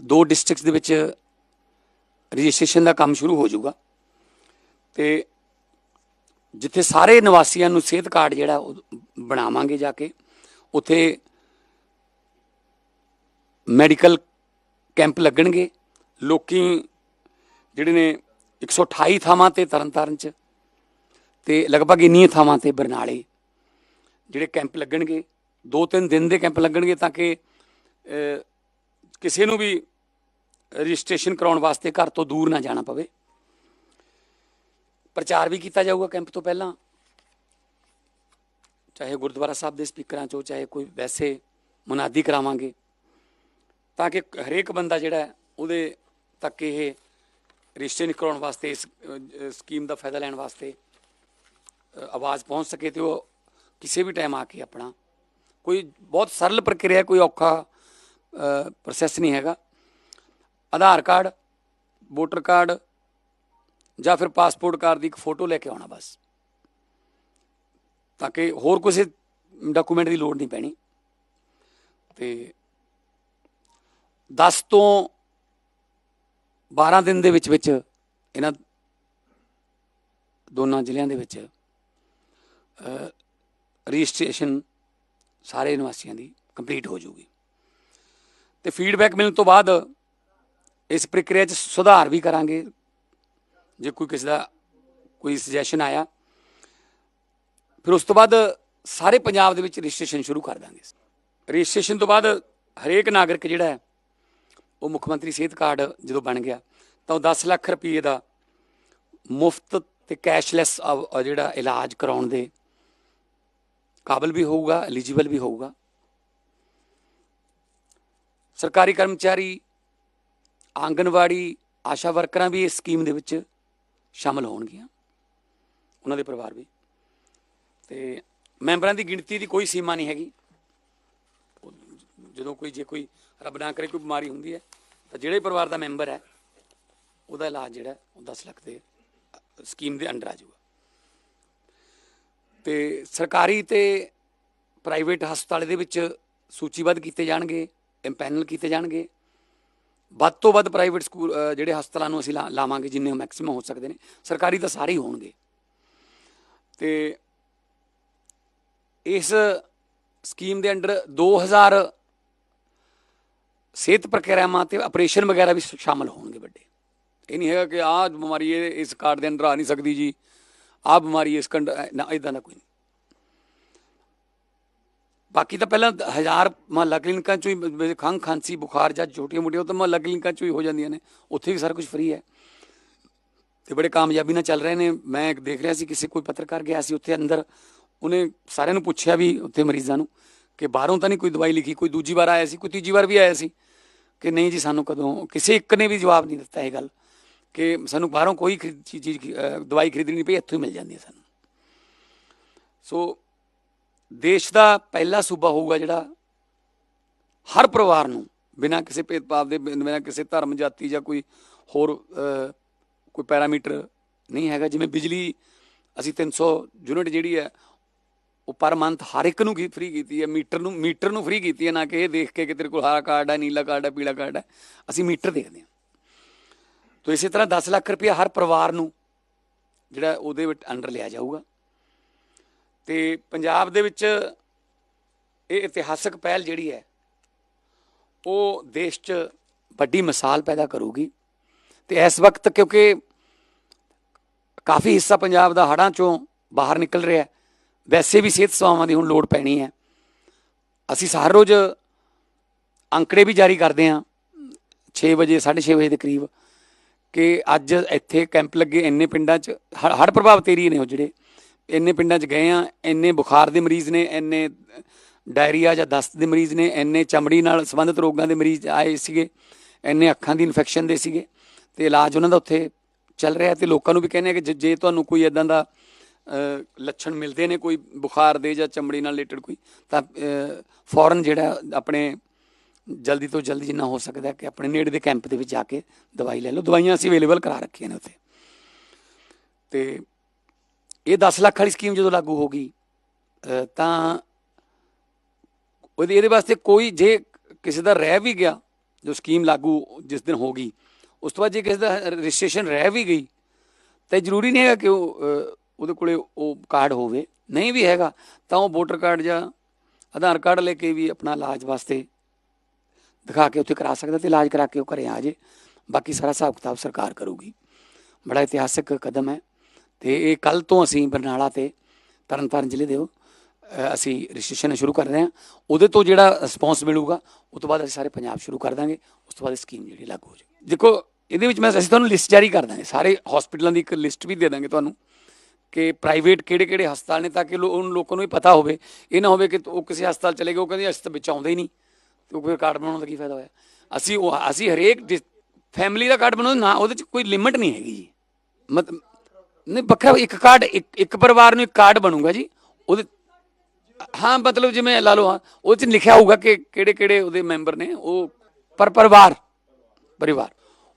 ਦੋ ਡਿਸਟ੍ਰਿਕਟਸ ਦੇ ਵਿੱਚ ਰਜਿਸਟ੍ਰੇਸ਼ਨ ਦਾ ਕੰਮ ਸ਼ੁਰੂ ਹੋ ਜਾਊਗਾ। ਤੇ ਜਿੱਥੇ ਸਾਰੇ ਨਿਵਾਸੀਆਂ ਨੂੰ ਸਿਹਤ ਕਾਰਡ ਜਿਹੜਾ ਉਹ ਬਣਾਵਾਂਗੇ ਜਾ ਕੇ, ਉੱਥੇ ਮੈਡੀਕਲ ਕੈਂਪ ਲੱਗਣਗੇ। ਲੋਕੀ ਜਿਹੜੇ ਨੇ 128 ਥਾਵਾਂ ਤੇ ਤਰਨਤਾਰਨ ਚ ਤੇ ਲਗਭਗ ਇੰਨੀਆਂ ਥਾਵਾਂ ਤੇ ਬਰਨਾਲੇ ਜਿਹੜੇ ਕੈਂਪ ਲੱਗਣਗੇ। ਦੋ ਤਿੰਨ ਦਿਨ ਦੇ ਕੈਂਪ ਲੱਗਣਗੇ ਤਾਂ ਕਿ ਕਿਸੇ ਨੂੰ ਵੀ ਰਜਿਸਟ੍ਰੇਸ਼ਨ ਕਰਾਉਣ ਵਾਸਤੇ ਘਰ ਤੋਂ ਦੂਰ ਨਾ ਜਾਣਾ ਪਵੇ। ਪ੍ਰਚਾਰ ਵੀ ਕੀਤਾ ਜਾਊਗਾ ਕੈਂਪ ਤੋਂ ਪਹਿਲਾਂ। ਚਾਹੇ ਗੁਰਦੁਆਰਾ ਸਾਹਿਬ ਦੇ ਸਪੀਕਰਾਂ ਚੋਂ, ਚਾਹੇ ਕੋਈ ਵੈਸੇ ਮੁਨਾਦੀ ਕਰਾਵਾਂਗੇ। ਤਾਂ ਕਿ ਹਰੇਕ ਬੰਦਾ ਜਿਹੜਾ ਉਹਦੇ ਤੱਕ ਇਹ ਰਜਿਸਟ੍ਰੇਸ਼ਨ ਕਰਾਉਣ ਵਾਸਤੇ, ਇਸ ਸਕੀਮ ਦਾ ਫਾਇਦਾ ਲੈਣ ਵਾਸਤੇ ਆਵਾਜ਼ ਪਹੁੰਚ ਸਕੇ ਤੇ ਉਹ ਕਿਸੇ ਵੀ ਟਾਈਮ ਆ ਕੇ ਆਪਣਾ। ਕੋਈ ਬਹੁਤ ਸਰਲ ਪ੍ਰਕਿਰਿਆ, ਕੋਈ ਔਖਾ ਪ੍ਰੋਸੈਸ ਨਹੀਂ ਹੈਗਾ। ਆਧਾਰ ਕਾਰਡ, ਵੋਟਰ ਕਾਰਡ ਜਾਂ ਫਿਰ ਪਾਸਪੋਰਟ ਕਾਰਡ ਦੀ ਇੱਕ ਫੋਟੋ ਲੈ ਕੇ ਆਉਣਾ ਬਸ। ਤਾਂ ਕਿ ਹੋਰ ਕਿਸੇ ਡਾਕੂਮੈਂਟ ਦੀ ਲੋੜ ਨਹੀਂ ਪੈਣੀ। ਤੇ 10 ਤੋਂ 12 ਦਿਨ ਦੇ ਵਿੱਚ ਵਿੱਚ ਇਹਨਾਂ ਦੋਨਾਂ ਜ਼ਿਲ੍ਹਿਆਂ ਦੇ ਵਿੱਚ ਰਜਿਸਟ੍ਰੇਸ਼ਨ ਸਾਰੇ ਨਿਵਾਸੀਆਂ ਦੀ ਕੰਪਲੀਟ ਹੋ ਜਾਊਗੀ। ਤੇ ਫੀਡਬੈਕ ਮਿਲਣ ਤੋਂ ਬਾਅਦ ਇਸ ਪ੍ਰਕਿਰਿਆ 'ਚ ਸੁਧਾਰ ਵੀ ਕਰਾਂਗੇ। ਜੇ ਕੋਈ ਕਿਸੇ ਦਾ ਕੋਈ ਸੁਜੈਸ਼ਨ ਆਇਆ, ਫਿਰ ਉਸ ਤੋਂ ਬਾਅਦ ਸਾਰੇ ਪੰਜਾਬ ਦੇ ਵਿੱਚ ਰਜਿਸਟ੍ਰੇਸ਼ਨ ਸ਼ੁਰੂ ਕਰ ਦਾਂਗੇ ਰਜਿਸਟ੍ਰੇਸ਼ਨ ਤੋਂ ਬਾਅਦ ਹਰੇਕ ਨਾਗਰਿਕ ਜਿਹੜਾ ਹੈ, ਉਹ ਮੁੱਖ ਮੰਤਰੀ ਸਿਹਤ ਕਾਰਡ ਜਦੋਂ ਬਣ ਗਿਆ, ਤਾਂ ਉਹ 10 ਲੱਖ ਰੁਪਏ ਦਾ ਮੁਫਤ ਤੇ ਕੈਸ਼ਲੈਸ ਜਿਹੜਾ ਇਲਾਜ ਕਰਾਉਣ ਦੇ ਕਾਬਲ ਵੀ ਹੋਊਗਾ ਐਲੀਜੀਬਲ ਵੀ ਹੋਊਗਾ। ਸਰਕਾਰੀ ਕਰਮਚਾਰੀ ਆਂਗਨਵਾੜੀ ਆਸ਼ਾ ਵਰਕਰਾਂ ਵੀ ਇਸ ਸਕੀਮ ਦੇ ਵਿੱਚ ਸ਼ਾਮਲ ਹੋਣਗੀਆਂ, ਉਹਨਾਂ ਦੇ ਪਰਿਵਾਰ ਵੀ। ਤੇ ਮੈਂਬਰਾਂ ਦੀ ਗਿਣਤੀ ਦੀ ਕੋਈ ਸੀਮਾ ਨਹੀਂ ਹੈਗੀ। ਜਦੋਂ ਕੋਈ, ਜੇ ਕੋਈ ਰੱਬ ਨਾ ਕਰੇ, ਕੋਈ ਬਿਮਾਰੀ ਹੁੰਦੀ ਹੈ, ਤਾਂ ਜਿਹੜੇ ਪਰਿਵਾਰ ਦਾ ਮੈਂਬਰ ਹੈ, ਉਹਦਾ ਇਲਾਜ ਜਿਹੜਾ, ਉਹ 10 ਲੱਖ ਦੇ ਸਕੀਮ ਦੇ ਅੰਡਰ ਆ ਜਾਊਗਾ। ਤੇ ਸਰਕਾਰੀ ਤੇ ਪ੍ਰਾਈਵੇਟ ਹਸਪਤਾਲ ਦੇ ਵਿੱਚ ਸੂਚੀਬੱਧ ਕੀਤੇ ਜਾਣਗੇ, ਇੰਪੈਨਲ ਕੀਤੇ ਜਾਣਗੇ ਵੱਧ ਤੋਂ ਵੱਧ ਪ੍ਰਾਈਵੇਟ ਸਕੂਲ ਜਿਹੜੇ ਹਸਪਤਾਲਾਂ ਨੂੰ ਅਸੀਂ ਲਾ- ਲਾਵਾਂਗੇ ਜਿੰਨੇ ਮੈਕਸਿਮਮ ਹੋ ਸਕਦੇ ਨੇ, ਸਰਕਾਰੀ ਤਾਂ ਸਾਰੇ ਹੀ ਹੋਣਗੇ। ਤੇ ਇਸ ਸਕੀਮ ਦੇ ਅੰਡਰ 2000 ਸਿਹਤ ਪ੍ਰਕਿਰਿਆਵਾਂ ਤੇ ਆਪਰੇਸ਼ਨ ਵਗੈਰਾ ਵੀ ਸ਼ਾਮਲ ਹੋਣਗੇ ਵੱਡੇ। ਇਹ ਨਹੀਂ ਹੈਗਾ ਕਿ ਆਹ ਬਿਮਾਰੀ ਇਹ ਇਸ ਕਾਰਡ ਦੇ ਅੰਦਰ ਆ ਨਹੀਂ ਸਕਦੀ ਜੀ, ਆਹ ਬਿਮਾਰੀ ਇਸ ਕੰਡ, ਨਾ ਇਦਾਂ ਦਾ ਕੋਈ ਨਹੀਂ। ਬਾਕੀ ਤਾਂ ਪਹਿਲਾਂ ਹਜ਼ਾਰ ਮਹੱਲਾ ਕਲੀਨਿਕਾਂ ਚੋਂ ਹੀ ਖੰਘ, ਖਾਂਸੀ, ਬੁਖਾਰ ਜਾਂ ਛੋਟੀਆਂ ਮੋਟੀਆਂ ਉਹ ਤਾਂ ਮਹੱਲਾ ਕਲੀਨਿਕਾਂ ਚੋਂ ਹੀ ਹੋ ਜਾਂਦੀਆਂ ਨੇ। ਉੱਥੇ ਵੀ ਸਾਰਾ ਕੁਝ ਫ੍ਰੀ ਹੈ। ਤੇ ਬੜੇ ਕਾਮਯਾਬੀ ਨਾਲ ਚੱਲ ਰਹੇ ਨੇ। ਮੈਂ ਇੱਕ ਦੇਖ ਰਿਹਾ ਸੀ, ਕਿਸੇ ਕੋਈ ਪੱਤਰਕਾਰ ਗਿਆ ਸੀ ਉੱਥੇ ਅੰਦਰ। ਉਹਨੇ ਸਾਰਿਆਂ ਨੂੰ ਪੁੱਛਿਆ ਵੀ ਉੱਥੇ ਮਰੀਜ਼ਾਂ ਨੂੰ ਕਿ ਬਾਹਰੋਂ ਤਾਂ ਨਹੀਂ ਕੋਈ ਦਵਾਈ ਲਿਖੀ, ਕੋਈ ਦੂਜੀ ਵਾਰ ਆਇਆ ਸੀ, ਕੋਈ ਤੀਜੀ ਵਾਰ ਵੀ ਆਇਆ ਸੀ। ਕਿ ਨਹੀਂ ਜੀ, ਸਾਨੂੰ ਕਦੋਂ, ਕਿਸੇ ਇੱਕ ਨੇ ਵੀ ਜਵਾਬ ਨਹੀਂ ਦਿੱਤਾ ਇਹ ਗੱਲ। ਕਿ ਸਾਨੂੰ ਬਾਹਰੋਂ ਕੋਈ ਖਰੀਦ- ਚੀਜ਼ ਦਵਾਈ ਖਰੀਦਣੀ ਨਹੀਂ ਪਈ, ਇੱਥੋਂ ਹੀ ਮਿਲ ਜਾਂਦੀ ਹੈ ਸਾਨੂੰ। ਸੋ ਦੇਸ਼ ਦਾ ਪਹਿਲਾ ਸੂਬਾ ਹੋਊਗਾ ਜਿਹੜਾ ਹਰ ਪਰਿਵਾਰ ਨੂੰ, ਬਿਨਾਂ ਕਿਸੇ ਭੇਦਭਾਵ ਦੇ, ਬਿਨਾਂ ਕਿਸੇ ਧਰਮ, ਜਾਤੀ ਜਾਂ ਕੋਈ ਹੋਰ ਕੋਈ ਪੈਰਾਮੀਟਰ ਨਹੀਂ ਹੈਗਾ। ਜਿਵੇਂ ਬਿਜਲੀ, ਅਸੀਂ 300 ਯੂਨਿਟ ਜਿਹੜੀ ਹੈ, ਉਹ ਪਰ ਮੰਥ ਹਰ ਇੱਕ ਨੂੰ ਕੀ ਫ੍ਰੀ ਕੀਤੀ ਹੈ। ਮੀਟਰ ਨੂੰ ਮੀਟਰ ਨੂੰ ਫ੍ਰੀ ਕੀਤੀ ਹੈ, ਨਾ ਕਿ ਇਹ ਦੇਖ ਕੇ ਕਿ ਤੇਰੇ ਕੋਲ ਹਰਾ ਕਾਰਡ ਹੈ, ਨੀਲਾ ਕਾਰਡ ਹੈ, ਪੀਲਾ ਕਾਰਡ ਹੈ। ਅਸੀਂ ਮੀਟਰ ਦੇਖਦੇ ਹਾਂ। ਤੋ ਇਸੇ ਤਰ੍ਹਾਂ 10 ਲੱਖ ਰੁਪਏ ਹਰ ਪਰਿਵਾਰ ਨੂੰ ਜਿਹੜਾ ਉਹਦੇ ਵਿੱਚ ਅੰਡਰ ਲਿਆ ਜਾਊਗਾ। ਤੇ ਪੰਜਾਬ ਦੇ ਵਿੱਚ ਇਹ ਇਤਿਹਾਸਕ ਪਹਿਲ ਜਿਹੜੀ ਹੈ, ਉਹ ਦੇਸ਼ 'ਚ ਵੱਡੀ ਮਿਸਾਲ ਪੈਦਾ ਕਰੂਗੀ। ਤੇ ਇਸ ਵਕਤ ਕਿਉਂਕਿ ਕਾਫੀ ਹਿੱਸਾ ਪੰਜਾਬ ਦਾ ਹੜਾਂ ਚੋਂ ਬਾਹਰ ਨਿਕਲ ਰਿਹਾ ਹੈ, ਵੈਸੇ ਵੀ ਸਿਹਤ ਸੇਵਾਵਾਂ ਦੀ ਹੁਣ ਲੋੜ ਪੈਣੀ ਹੈ। ਅਸੀਂ ਹਰ ਰੋਜ਼ ਅੰਕੜੇ ਵੀ ਜਾਰੀ ਕਰਦੇ ਹਾਂ 6 ਵਜੇ 6:30 ਵਜੇ ਦੇ ਕਰੀਬ, ਕਿ ਅੱਜ ਇੱਥੇ ਕੈਂਪ ਲੱਗੇ, ਇੰਨੇ ਪਿੰਡਾਂ 'ਚ ਹੜ ਪ੍ਰਭਾਵਿਤ ਏਰੀਏ ਨੇ ਉਹ ਜਿਹੜੇ। ਇੰਨੇ ਪਿੰਡਾਂ 'ਚ ਗਏ ਆ, ਇੰਨੇ ਬੁਖਾਰ ਦੇ ਮਰੀਜ਼ ਨੇ, ਇੰਨੇ ਡਾਇਰੀਆ ਜਾਂ ਦਸਤ ਦੇ ਮਰੀਜ਼ ਨੇ, ਇੰਨੇ ਚਮੜੀ ਨਾਲ ਸੰਬੰਧਿਤ ਰੋਗਾਂ ਦੇ ਮਰੀਜ਼ ਆਏ ਸੀਗੇ, ਇੰਨੇ ਅੱਖਾਂ ਦੀ ਇਨਫੈਕਸ਼ਨ ਦੇ ਸੀਗੇ ਤੇ ਇਲਾਜ ਉਹਨਾਂ ਦਾ ਉੱਥੇ ਚੱਲ ਰਿਹਾ ਤੇ ਲੋਕਾਂ ਨੂੰ ਵੀ ਕਹਿੰਦੇ ਆ ਕਿ ਜੇ- ਤੁਹਾਨੂੰ ਕੋਈ ਇਦਾਂ ਦਾ ਲੱਛਣ ਮਿਲਦੇ ਨੇ, ਕੋਈ ਬੁਖਾਰ ਦੇ ਜਾਂ ਚਮੜੀ ਨਾਲ ਰਿਲੇਟਡ ਕੋਈ, ਤਾਂ ਫੌਰਨ ਜਿਹੜਾ ਆਪਣੇ ਜਲਦੀ ਤੋਂ ਜਲਦੀ ਜਿੰਨਾ ਹੋ ਸਕਦਾ ਕਿ ਆਪਣੇ ਨੇੜੇ ਦੇ ਕੈਂਪ ਦੇ ਵਿੱਚ ਜਾ ਕੇ ਦਵਾਈ ਲੈ ਲਓ। ਦਵਾਈਆਂ ਅਸੀਂ ਅਵੇਲੇਬਲ ਕਰਾ ਰੱਖੀਆਂ ਨੇ ਉੱਥੇ। ਤੇ ਇਹ 10 ਲੱਖ ਵਾਲੀ ਸਕੀਮ ਜਦੋਂ ਲਾਗੂ ਹੋ ਗਈ ਤਾਂ ਉਹਦੇ, ਇਹਦੇ ਵਾਸਤੇ ਕੋਈ ਜੇ ਕਿਸੇ ਦਾ ਰਹਿ ਵੀ ਗਿਆ, ਜੋ ਸਕੀਮ ਲਾਗੂ ਜਿਸ ਦਿਨ ਹੋ ਗਈ, ਉਸ ਤੋਂ ਬਾਅਦ ਜੇ ਕਿਸੇ ਦਾ ਰਜਿਸਟ੍ਰੇਸ਼ਨ ਰਹਿ ਵੀ ਗਈ, ਤਾਂ ਜ਼ਰੂਰੀ ਨਹੀਂ ਹੈਗਾ ਕਿ ਉਹ ਉਹਦੇ ਕੋਲੇ ਉਹ ਕਾਰਡ ਹੋਵੇ। ਨਹੀਂ ਵੀ ਹੈਗਾ, ਤਾਂ ਉਹ ਵੋਟਰ ਕਾਰਡ ਜਾਂ ਆਧਾਰ ਕਾਰਡ ਲੈ ਕੇ ਵੀ ਆਪਣਾ ਇਲਾਜ ਵਾਸਤੇ ਦਿਖਾ ਕੇ ਉੱਥੇ ਕਰਾ ਸਕਦਾ ਤੇ ਇਲਾਜ ਕਰਾ ਕੇ ਉਹ ਘਰੇ ਆ ਜੇ। ਬਾਕੀ ਸਾਰਾ ਹਿਸਾਬ ਕਿਤਾਬ ਸਰਕਾਰ ਕਰੂਗੀ। ਬੜਾ ਇਤਿਹਾਸਿਕ ਕਦਮ ਹੈ। ਤੇ ਇਹ ਕੱਲ ਤੋਂ ਅਸੀਂ ਬਰਨਾਲਾ ਤੇ ਤਰਨਤਾਰਨ ਜ਼ਿਲ੍ਹੇ ਦੇ ਅਸੀਂ ਰਜਿਸਟ੍ਰੇਸ਼ਨ ਸ਼ੁਰੂ ਕਰ ਰਹੇ ਹਾਂ। ਉਹਦੇ ਤੋਂ ਜਿਹੜਾ ਰਿਸਪੌਂਸ ਮਿਲੂਗਾ ਉਸ ਤੋਂ ਬਾਅਦ ਅਸੀਂ ਸਾਰੇ ਪੰਜਾਬ ਸ਼ੁਰੂ ਕਰ ਦਾਂਗੇ। ਉਸ ਤੋਂ ਬਾਅਦ ਸਕੀਮ ਜਿਹੜੀ ਲਾਗੂ ਹੋ ਜਾਊਗੀ। ਦੇਖੋ, ਇਹਦੇ ਵਿੱਚ ਮੈਂ ਅਸੀਂ ਤੁਹਾਨੂੰ ਲਿਸਟ ਜਾਰੀ ਕਰ ਦਾਂਗੇ। ਸਾਰੇ ਹਸਪੀਟਲਾਂ ਦੀ ਇੱਕ ਲਿਸਟ ਵੀ ਦੇ ਦਾਂਗੇ ਤੁਹਾਨੂੰ ਕਿ ਪ੍ਰਾਈਵੇਟ ਕਿਹੜੇ ਕਿਹੜੇ ਹਸਪਤਾਲ ਨੇ ਤਾਂ ਕਿ ਲੋ- ਉਹਨਾਂ ਲੋਕਾਂ ਨੂੰ ਵੀ ਪਤਾ ਹੋਵੇ। ਇਹ ਨਾ ਹੋਵੇ ਕਿ ਉਹ ਕਿਸੇ ਹਸਪਤਾਲ ਚਲੇ ਗਏ, ਉਹ ਕਹਿੰਦੇ ਅਸੀਂ ਤਾਂ ਵਿੱਚ ਆਉਂਦੇ ਹੀ ਨਹੀਂ। ਤੇ ਉਹ ਫਿਰ ਕਾਰਡ ਬਣਾਉਣ ਦਾ ਕੀ ਫਾਇਦਾ ਹੋਇਆ? ਅਸੀਂ ਉਹ, ਅਸੀਂ ਹਰੇਕ ਫੈਮਿਲੀ ਦਾ ਕਾਰਡ ਬਣਾਉਂਦੇ, ਨਾ ਉਹਦੇ ਚ ਕੋਈ ਲਿਮਿਟ ਨਹੀਂ ਹੈਗੀ ਜੀ। ਮਤਲਬ ਨਹੀਂ, ਵੱਖਰਾ ਇੱਕ ਕਾਰਡ, ਇੱਕ ਇੱਕ ਪਰਿਵਾਰ ਨੂੰ ਇੱਕ ਕਾਰਡ ਬਣੂਗਾ ਜੀ। ਉਹਦੇ ਹਾਂ, ਮਤਲਬ ਜਿਵੇਂ ਲਾ ਲਓ, ਹਾਂ, ਉਹ ਚ ਲਿਖਿਆ ਹੋਊਗਾ ਕਿ ਕਿਹੜੇ ਕਿਹੜੇ ਉਹਦੇ ਮੈਂਬਰ ਨੇ, ਉਹ ਪਰ ਪਰਿਵਾਰ ਪਰਿਵਾਰ।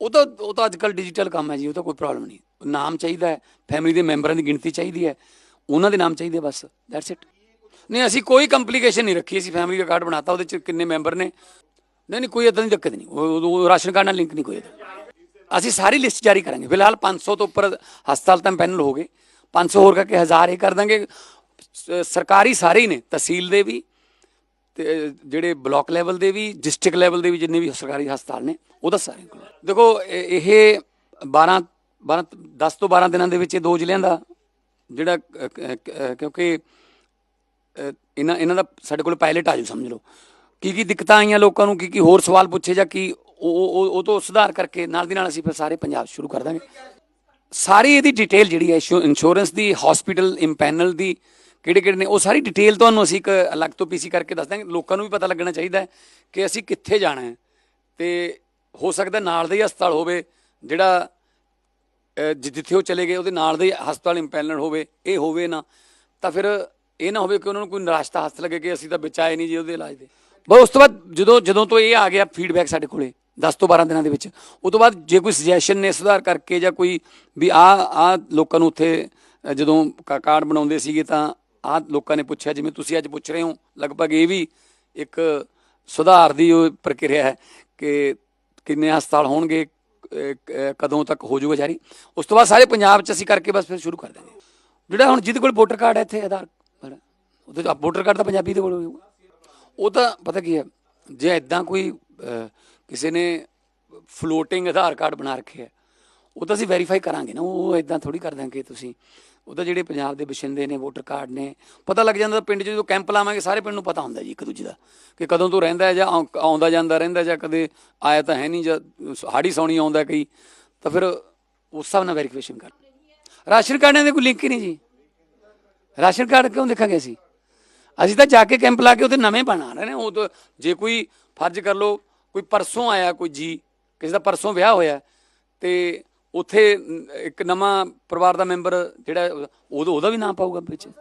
ਉਹ ਤਾਂ ਉਹ ਤਾਂ ਅੱਜ ਕੱਲ ਡਿਜੀਟਲ ਕੰਮ ਹੈ ਜੀ, ਉਹ ਤਾਂ ਕੋਈ ਪ੍ਰੋਬਲਮ ਨਹੀਂ। ਨਾਮ ਚਾਹੀਦਾ ਹੈ ਫੈਮਿਲੀ ਦੇ ਮੈਂਬਰਾਂ ਦੀ ਗਿਣਤੀ ਚਾਹੀਦੀ ਹੈ, ਉਹਨਾਂ ਦੇ ਨਾਮ ਚਾਹੀਦੇ ਬਸ ਦੈਟਸ ਇਟ ਨਹੀਂ, ਅਸੀਂ ਕੋਈ ਕੰਪਲਿਕੇਸ਼ਨ ਨਹੀਂ ਰੱਖੀ, ਅਸੀਂ ਫੈਮਿਲੀ ਦਾ ਕਾਰਡ ਬਣਾਤਾ, ਉਹਦੇ ਚ ਕਿੰਨੇ ਮੈਂਬਰ ਨੇ। ਨਹੀਂ ਨਹੀਂ, ਕੋਈ ਇਦਾਂ ਦੀ ਦਿੱਕਤ ਨਹੀਂ, ਉਹ ਉਹ ਰਾਸ਼ਨ ਕਾਰਡ ਨਾਲ ਲਿੰਕ ਨਹੀਂ ਕੋਈ ਇਹਦਾ। ਅਸੀਂ ਸਾਰੀ ਲਿਸਟ ਜਾਰੀ ਕਰਾਂਗੇ। ਫਿਲਹਾਲ 500 ਤੋਂ ਉੱਪਰ ਹਸਪਤਾਲ ਤਾਂ ਪੈਨਲ ਹੋ ਗਏ। 500 ਹੋਰ ਕਰਕੇ 1000 ਇਹ ਕਰ ਦਾਂਗੇ। ਸਰਕਾਰੀ ਸਾਰੇ ਹੀ ਨੇ, ਤਹਿਸੀਲ ਦੇ ਵੀ ਤੇ, ਜਿਹੜੇ ਬਲਾਕ ਲੈਵਲ ਦੇ ਵੀ, ਡਿਸਟ੍ਰਿਕਟ ਲੈਵਲ ਦੇ ਵੀ ਜਿੰਨੇ ਵੀ ਸਰਕਾਰੀ ਹਸਪਤਾਲ ਨੇ ਉਹਦਾ ਸਾਰੇ ਦੇਖੋ, ਇਹ ਇਹ 12 12 10 ਤੋਂ 12 ਦਿਨਾਂ ਦੇ ਵਿੱਚ ਇਹ ਦੋ ਜ਼ਿਲ੍ਹਿਆਂ ਦਾ ਜਿਹੜਾ ਕਿਉਂਕਿ ਇਹਨਾਂ ਇਹਨਾਂ ਦਾ ਸਾਡੇ ਕੋਲ ਪਾਇਲਟ ਆ ਆਜੂ ਸਮਝ ਲਓ। ਕੀ ਕੀ ਦਿੱਕਤਾਂ ਆਈਆਂ ਲੋਕਾਂ ਨੂੰ ਕੀ ਕੀ ਹੋਰ ਸਵਾਲ ਪੁੱਛੇ ਜਾਂ ਕੀ ਉਹ ਉਹ- ਉਹ ਤੋਂ ਸੁਧਾਰ ਕਰਕੇ ਨਾਲ ਦੀ ਨਾਲ ਅਸੀਂ ਫਿਰ ਸਾਰੇ ਪੰਜਾਬ ਸ਼ੁਰੂ ਕਰ ਦਾਂਗੇ। ਸਾਰੀ ਇਹਦੀ ਡਿਟੇਲ ਜਿਹੜੀ ਹੈ ਇੰਸ਼ੋਰੈਂਸ ਦੀ ਹਸਪੀਟਲ ਇੰਪੈਨਲ ਦੀ, ਕਿਹੜੇ ਕਿਹੜੇ ਨੇ, ਉਹ ਸਾਰੀ ਡਿਟੇਲ ਤੁਹਾਨੂੰ ਅਸੀਂ ਇੱਕ ਅਲੱਗ ਤੋਂ ਪੀਸੀ ਕਰਕੇ ਦੱਸ ਦਾਂਗੇ। ਲੋਕਾਂ ਨੂੰ ਵੀ ਪਤਾ ਲੱਗਣਾ ਚਾਹੀਦਾ ਹੈ ਕਿ ਅਸੀਂ ਕਿੱਥੇ ਜਾਣਾ ਹੈ। ਤੇ ਹੋ ਸਕਦਾ ਨਾਲ ਦਾ ਹੀ ਹਸਪਤਾਲ ਹੋਵੇ, ਜਿਹੜਾ ਜਿੱਥੇ ਉਹ ਚਲੇ ਗਏ, ਉਹਦੇ ਨਾਲ ਦੇ ਹਸਪਤਾਲ ਇੰਪੈਨਲ ਹੋਵੇ, ਇਹ ਹੋਵੇ ਨਾ। ਤਾਂ ਫਿਰ ਇਹ ਨਾ ਹੋਵੇ ਕਿ ਉਹਨਾਂ ਨੂੰ ਕੋਈ ਨਿਰਾਸ਼ਤਾ ਹੱਥ ਲੱਗੇ ਕਿ ਅਸੀਂ ਤਾਂ ਬਚਾਏ ਨਹੀਂ ਜੀ ਉਹਦੇ ਇਲਾਜ ਦੇ। ਬਸ ਉਸ ਤੋਂ ਬਾਅਦ ਜਦੋਂ ਜਦੋਂ ਤੋਂ ਇਹ ਆ ਗਿਆ ਫੀਡਬੈਕ ਸਾਡੇ ਕੋਲੇ। 10 ਤੋਂ 12 ਦਿਨਾਂ ਦੇ ਵਿੱਚ। ਉਹ ਤੋਂ ਬਾਅਦ ਜੇ ਕੋਈ ਸੁਜੈਸ਼ਨ ਨੇ ਸੁਧਾਰ ਕਰਕੇ ਜਾਂ ਕੋਈ ਵੀ ਆ ਆ ਲੋਕਾਂ ਨੂੰ ਉੱਥੇ ਜਦੋਂ ਕਾ- ਕਾਰਡ ਬਣਾਉਂਦੇ ਸੀਗੇ ਤਾਂ ਆ ਲੋਕਾਂ ਨੇ ਪੁੱਛਿਆ, ਜਿਵੇਂ ਤੁਸੀਂ ਅੱਜ ਪੁੱਛ ਰਹੇ ਹੋ, ਲਗਭਗ ਇਹ ਵੀ ਇੱਕ ਸੁਧਾਰ ਦੀ ਪ੍ਰਕਿਰਿਆ ਹੈ ਕਿ ਕਿੰਨੇ ਹਸਪਤਾਲ ਹੋਣਗੇ ਕਦੋਂ ਤੱਕ ਹੋ ਜਾਊਗਾ ਜਾਰੀ। ਉਸ ਤੋਂ ਬਾਅਦ ਸਾਰੇ ਪੰਜਾਬ 'ਚ ਅਸੀਂ ਕਰਕੇ ਬਸ ਫਿਰ ਸ਼ੁਰੂ ਕਰ ਦਾਂਗੇ ਜਿਹੜਾ ਹੁਣ ਜਿਹਦੇ ਕੋਲ ਵੋਟਰ ਕਾਰਡ ਹੈ ਇੱਥੇ ਆਧਾਰ ਉਹਦੇ ਵੋਟਰ ਕਾਰਡ ਤਾਂ ਪੰਜਾਬੀ ਦੇ ਕੋਲ ਹੋਊਗਾ। ਉਹ ਤਾਂ ਪਤਾ ਕੀ ਹੈ, ਜੇ ਇਦਾਂ ਕੋਈ ਕਿਸੇ ਨੇ ਫਲੋਟਿੰਗ ਆਧਾਰ ਕਾਰਡ ਬਣਾ ਰੱਖਿਆ ਉਹ ਤਾਂ ਅਸੀਂ ਵੈਰੀਫਾਈ ਕਰਾਂਗੇ ਨਾ, ਉਹ ਇਦਾਂ ਥੋੜੀ ਕਰ ਦਾਂਗੇ ਤੁਸੀਂ। ਉਹ ਤਾਂ ਜਿਹੜੇ ਪੰਜਾਬ ਦੇ ਵਸਿੰਦੇ ਨੇ ਵੋਟਰ ਕਾਰਡ ਨੇ, ਪਤਾ ਲੱਗ ਜਾਂਦਾ ਪਿੰਡ 'ਚ ਜਦੋਂ ਕੈਂਪ ਲਾਵਾਂਗੇ, ਸਾਰੇ ਪਿੰਡ ਨੂੰ ਪਤਾ ਹੁੰਦਾ ਜੀ ਇੱਕ ਦੂਜੇ ਦਾ, ਕਿ ਕਦੋਂ ਤੋਂ ਰਹਿੰਦਾ ਹੈ ਜਾਂ ਆਉਂਦਾ ਜਾਂਦਾ, ਰਹਿੰਦਾ ਜਾਂ ਕਦੇ ਆਇਆ ਤਾਂ ਹੈ ਨਹੀਂ ਜਾਂ ਹਾੜੀ ਸੌਣੀ ਆਉਂਦਾ ਕਈ, ਤਾਂ ਫਿਰ ਉਸ ਹਿਸਾਬ ਨਾਲ ਵੈਰੀਫਿਕੇਸ਼ਨ ਕਰ। ਰਾਸ਼ਨ ਕਾਰਡਾਂ ਦੇ ਕੋਈ ਲਿੰਕ ਹੀ ਨਹੀਂ ਜੀ। ਰਾਸ਼ਨ ਕਾਰਡ ਕਿਉਂ ਦੇਖਾਂਗੇ ਅਸੀਂ? ਅਸੀਂ ਤਾਂ ਜਾ ਕੇ ਕੈਂਪ ਲਾ ਕੇ ਉਹਦੇ ਨਵੇਂ ਬਣਾ ਰਹੇ ਨੇ, ਉਹ ਤਾਂ ਜੇ ਕੋਈ ਫਰਜ਼ ਕਰ ਲਓ ਕੋਈ ਪਰਸੋਂ ਆਇਆ, ਕੋਈ ਜੀ, ਕਿਸੇ ਦਾ ਪਰਸੋਂ ਵਿਆਹ ਹੋਇਆ ਤੇ ਉੱਥੇ ਇੱਕ ਨਵਾਂ ਪਰਿਵਾਰ ਦਾ ਮੈਂਬਰ ਜਿਹੜਾ ਉਹਦਾ ਉਹਦਾ ਵੀ ਨਾਮ ਪਾਊਗਾ ਵਿੱਚ?